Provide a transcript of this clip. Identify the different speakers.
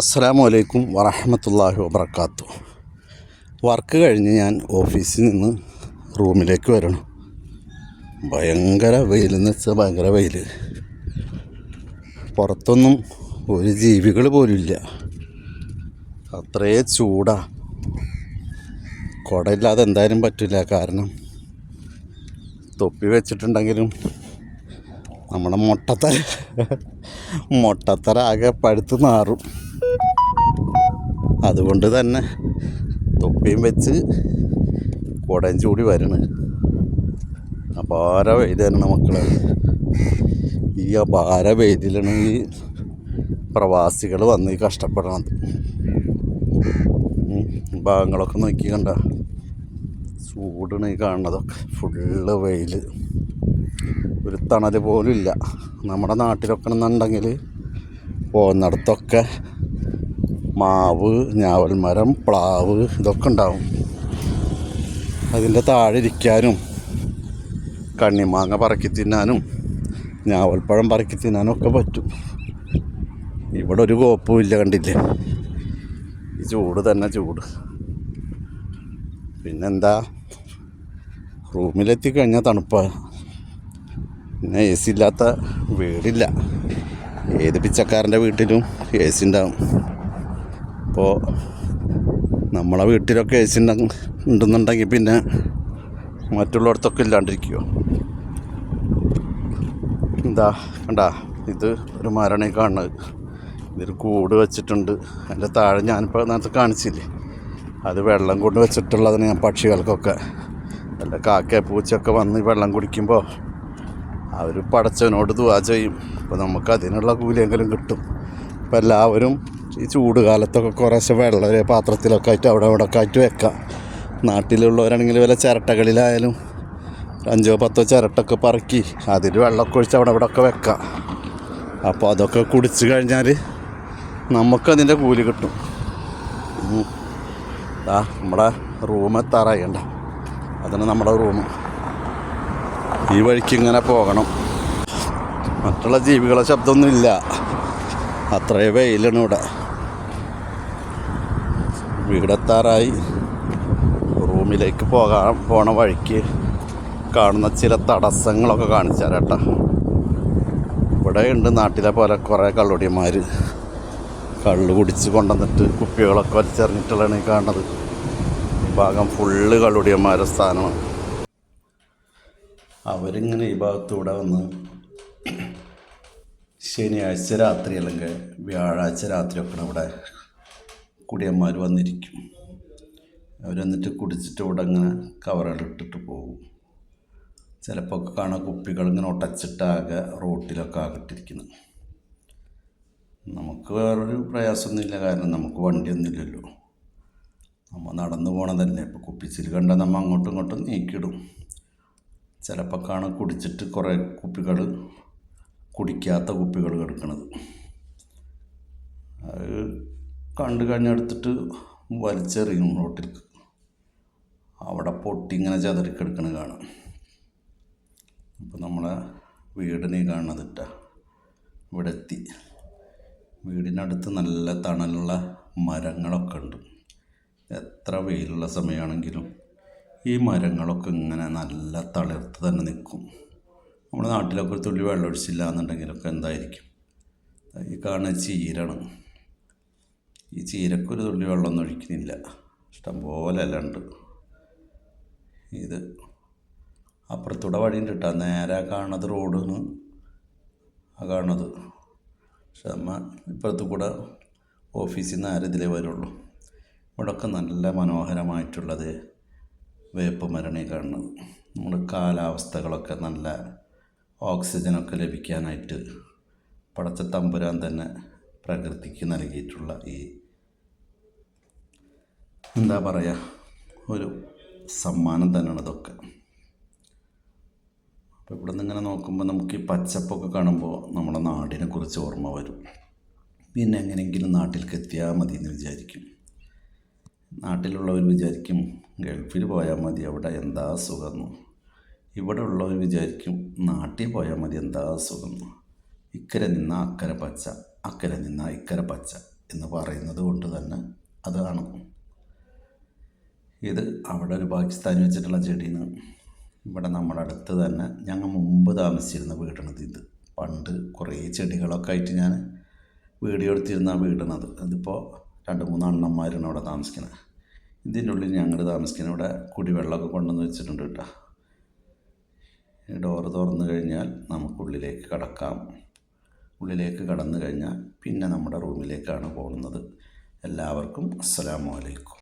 Speaker 1: അസ്സാം വലൈക്കും വറഹമത്തല്ലാഹി വബർക്കാത്തു വർക്ക് കഴിഞ്ഞ് ഞാൻ ഓഫീസിൽ നിന്ന് റൂമിലേക്ക് വരണം. ഭയങ്കര വെയിലെന്ന് വെച്ചാൽ ഭയങ്കര വെയിൽ പുറത്തൊന്നും ഒരു ജീവികൾ പോലും ഇല്ല. അത്രേ ചൂടാ. കുടയില്ലാതെ എന്തായാലും പറ്റില്ല കാരണം തൊപ്പി വെച്ചിട്ടുണ്ടെങ്കിലും നമ്മുടെ മുട്ടത്തര മുട്ടത്തര ആകെ പഴുത്ത് മാറും അതുകൊണ്ട് തന്നെ തൊപ്പിയും വെച്ച് കുടയും ചൂടി വരണം. അപാര വെയിൽ തരണം മക്കളെ? ഈ അപാര വെയിലാണ് ഈ പ്രവാസികൾ വന്ന് കഷ്ടപ്പെടണത്. ഭാഗങ്ങളൊക്കെ നോക്കി കണ്ട. ചൂടാണ് ഈ കാണുന്നതൊക്കെ. ഫുള്ള് വെയിൽ ഒരു തണൽ പോലും ഇല്ല. നമ്മുടെ നാട്ടിലൊക്കെ എന്നുണ്ടെങ്കിൽ പോകുന്നിടത്തൊക്കെ മാവ് ഞാവൽ മരം പ്ലാവ് ഇതൊക്കെ ഉണ്ടാവും. അതിന്റെ താഴെ ഇരിക്കാനും കണ്ണിമാങ്ങ പറക്കി തിന്നാനും ഞാവൽപ്പഴം പറക്കി തിന്നാനും ഒക്കെ പറ്റും. ഇവിടെ ഒരു കോപ്പും ഇല്ല കണ്ടില്ലേ? ഈ ചൂട് തന്നെ ചൂട്. പിന്നെന്താ? റൂമിലെത്തി കഴിഞ്ഞാൽ തണുപ്പാണ് പിന്നെ എ സി ഇല്ലാത്ത വീടില്ല. ഏത് പിച്ചക്കാരന്റെ വീട്ടിലും എ സി ഉണ്ടാവും. അപ്പോൾ നമ്മളെ വീട്ടിലൊക്കെ എ സി ഉണ്ടെന്നുണ്ടെങ്കിൽ പിന്നെ മറ്റുള്ളിടത്തൊക്കെ ഇല്ലാണ്ടിരിക്കുമോ എന്താ കണ്ടാ ഇത് ഒരു മരണി കാണുന്നത്. ഇതൊരു കൂട് വെച്ചിട്ടുണ്ട്. അതിന്റെ താഴെ ഞാനിപ്പോൾ നേരത്തെ കാണിച്ചില്ലേ? അത് വെള്ളം കൊണ്ട് വെച്ചിട്ടുള്ളതിന് ഞാൻ പക്ഷികൾക്കൊക്കെ. നല്ല കാക്ക പൂച്ചയൊക്കെ വന്ന് വെള്ളം കുടിക്കുമ്പോൾ അവർ പടച്ചവനോട് ദുവാ ചെയ്യും. അപ്പോൾ നമുക്ക് അതിനുള്ള കൂലിയെങ്കിലും കിട്ടും. അപ്പോൾ എല്ലാവരും ഈ ചൂട് കാലത്തൊക്കെ കുറേശ്ശെ വെള്ളം പാത്രത്തിലൊക്കെ ആയിട്ട് അവിടെ അവിടെ ഒക്കെ ആയിട്ട് വെക്കാം. നാട്ടിലുള്ളവരാണെങ്കിൽ വല്ല ചിരട്ടകളിലായാലും അഞ്ചോ പത്തോ ചിരട്ടൊക്കെ പറക്കി അതിൽ വെള്ളമൊക്കെ ഒഴിച്ച് അവിടെ ഇവിടെ ഒക്കെ വെക്കാം. അപ്പോൾ അതൊക്കെ കുടിച്ച് കഴിഞ്ഞാൽ നമുക്കതിന്റെ കൂലി കിട്ടും. ആ നമ്മുടെ റൂം എത്താറായണ്ട അതാണ് നമ്മുടെ റൂം. ഈ വഴിക്ക് ഇങ്ങനെ പോകണം. മറ്റുള്ള ജീവികളെ ശബ്ദമൊന്നുമില്ല. അത്രയും അത്രേ വെയിലാണ് ഇവിടെ. വീടെത്താറായി. റൂമിലേക്ക് പോകാൻ പോണ വഴിക്ക് കാണുന്ന ചില തടസ്സങ്ങളൊക്കെ കേട്ടോ ഇവിടെ ഉണ്ട് നാട്ടിലെ പോലെ കുറേ കള്ളുടിയന്മാർ കള്ള് കുടിച്ച് കൊണ്ടുവന്നിട്ട് കുപ്പികളൊക്കെ വലിച്ചെറിഞ്ഞിട്ടുള്ളതാണ് ഈ കാണുന്നത്. ഈ ഭാഗം ഫുള്ള് കള്ളുടിയന്മാരുടെ സ്ഥാനമാണ്. അവരിങ്ങനെ ഈ ഭാഗത്തൂടെ വന്ന് ശനിയാഴ്ച രാത്രി അല്ലെങ്കിൽ വ്യാഴാഴ്ച രാത്രിയൊക്കെ ഇവിടെ കുടിയന്മാർ വന്നിരിക്കും. അവരെന്നിട്ട് കുടിച്ചിട്ട് ഇവിടെ ഇങ്ങനെ കവറുകളിട്ടിട്ട് പോകും. ചിലപ്പോൾ കാണാൻ കുപ്പികൾ ഇങ്ങനെ ഒട്ടച്ചിട്ടാകെ റോട്ടിലൊക്കെ ആകിട്ടിരിക്കുന്നത് നമുക്ക് വേറൊരു പ്രയാസമൊന്നുമില്ല. കാരണം നമുക്ക് വണ്ടിയൊന്നുമില്ലല്ലോ. നമ്മൾ നടന്നു പോണതല്ലേ. ഇപ്പോൾ കുപ്പിച്ചിൽ കണ്ടാൽ നമ്മൾ അങ്ങോട്ടും ഇങ്ങോട്ടും നീക്കിയിടും. ചിലപ്പോൾ കാണാൻ കുടിച്ചിട്ട് കുറേ കുപ്പികൾ കുടിക്കാത്ത കുപ്പികൾ കിടക്കണത്. അത് കണ്ടു കഴിഞ്ഞെടുത്തിട്ട് വലിച്ചെറിയും റോട്ടിലേക്ക് അവിടെ പൊട്ടി ഇങ്ങനെ ചതറിക്കെടുക്കണ കിടക്കണ കാണാം. അപ്പോൾ നമ്മളെ വീടിനെ കാണുന്നത് ഇട്ടാ. ഇവിടെ എത്തി. വീടിനടുത്ത് നല്ല തണലുള്ള മരങ്ങളൊക്കെ ഉണ്ട്. എത്ര വെയിലുള്ള സമയമാണെങ്കിലും ഈ മരങ്ങളൊക്കെ ഇങ്ങനെ നല്ല തളിർത്ത് തന്നെ നിൽക്കും. നമ്മുടെ നാട്ടിലൊക്കെ ഒരു തുള്ളി വെള്ളം ഒഴിച്ചില്ല എന്നുണ്ടെങ്കിലൊക്കെ എന്തായിരിക്കും? ഈ കാണുന്ന ചീരാണ് ഈ ചീരക്കൊരു തുള്ളി വെള്ളമൊന്നും ഒഴിക്കുന്നില്ല. ഇഷ്ടംപോലെ ഇല ഉണ്ട്. ഇത് അപ്പുറത്തൂടെ വഴിയുണ്ട് കേട്ടോ. നേരെ കാണുന്നത് റോഡിന് ആ കാണുന്നത്. പക്ഷെ നമ്മൾ ഇപ്പുറത്ത് കൂടെ ഓഫീസിൽ നിന്ന് ആരും ഇതിലേ വരുള്ളൂ. ഇവിടെയൊക്കെ നല്ല മനോഹരമായിട്ടുള്ളത് വേപ്പ് മരണി കാണുന്നത്. നമ്മുടെ കാലാവസ്ഥകളൊക്കെ നല്ല ഓക്സിജനൊക്കെ ലഭിക്കാനായിട്ട് പടച്ച തമ്പുരാൻ തന്നെ പ്രകൃതിക്ക് നൽകിയിട്ടുള്ള ഈ എന്താ പറയുക ഒരു സമ്മാനം തന്നെയാണ് ഇതൊക്കെ. അപ്പോൾ ഇവിടെ നിന്ന് ഇങ്ങനെ നോക്കുമ്പോൾ നമുക്ക് ഈ പച്ചപ്പൊക്കെ കാണുമ്പോൾ നമ്മുടെ നാടിനെ കുറിച്ച് ഓർമ്മ വരും. പിന്നെ എങ്ങനെയെങ്കിലും നാട്ടിലേക്ക് എത്തിയാൽ മതി എന്ന് വിചാരിക്കും. നാട്ടിലുള്ളവർ വിചാരിക്കും ഗൾഫിൽ പോയാൽ മതി അവിടെ എന്താ സുഖം? ഇവിടെ ഉള്ളവർ വിചാരിക്കും നാട്ടിൽ പോയാൽ മതി എന്താ സുഖം? ഇക്കരെ നിന്ന് അക്കരെ പച്ച. അക്കരെ നിന്ന ഇക്കരെ പച്ച എന്ന് പറയുന്നത് കൊണ്ട് തന്നെ അതാണ് ഇത് അവിടെ ഒരു പാകിസ്ഥാനി വെച്ചിട്ടുള്ള ചെടിയാണ് ഇവിടെ നമ്മുടെ അടുത്ത് തന്നെ ഞങ്ങൾ മുമ്പ് താമസിച്ചിരുന്ന വീടാണിത്. ഇത് പണ്ട് കുറേ ചെടികളൊക്കെ ആയിട്ട് ഞാൻ വീഡിയോ എടുത്തിരുന്ന വീടാണത്. അതിപ്പോൾ രണ്ട് മൂന്ന് അണ്ണന്മാരാണ് അവിടെ താമസിക്കുന്നത് ഇതിന്റെ ഉള്ളിൽ ഞങ്ങൾ താമസിക്കുന്ന ഇവിടെ കുടിവെള്ളമൊക്കെ കൊണ്ടുവന്ന് വെച്ചിട്ടുണ്ട് കേട്ടോ. ഡോറ് തുറന്നു കഴിഞ്ഞാൽ നമുക്കുള്ളിലേക്ക് കടക്കാം. ഉള്ളിലേക്ക് കടന്നു കഴിഞ്ഞാൽ പിന്നെ നമ്മുടെ റൂമിലേക്കാണ് പോകുന്നത്. എല്ലാവർക്കും അസ്സലാമു അലൈക്കും.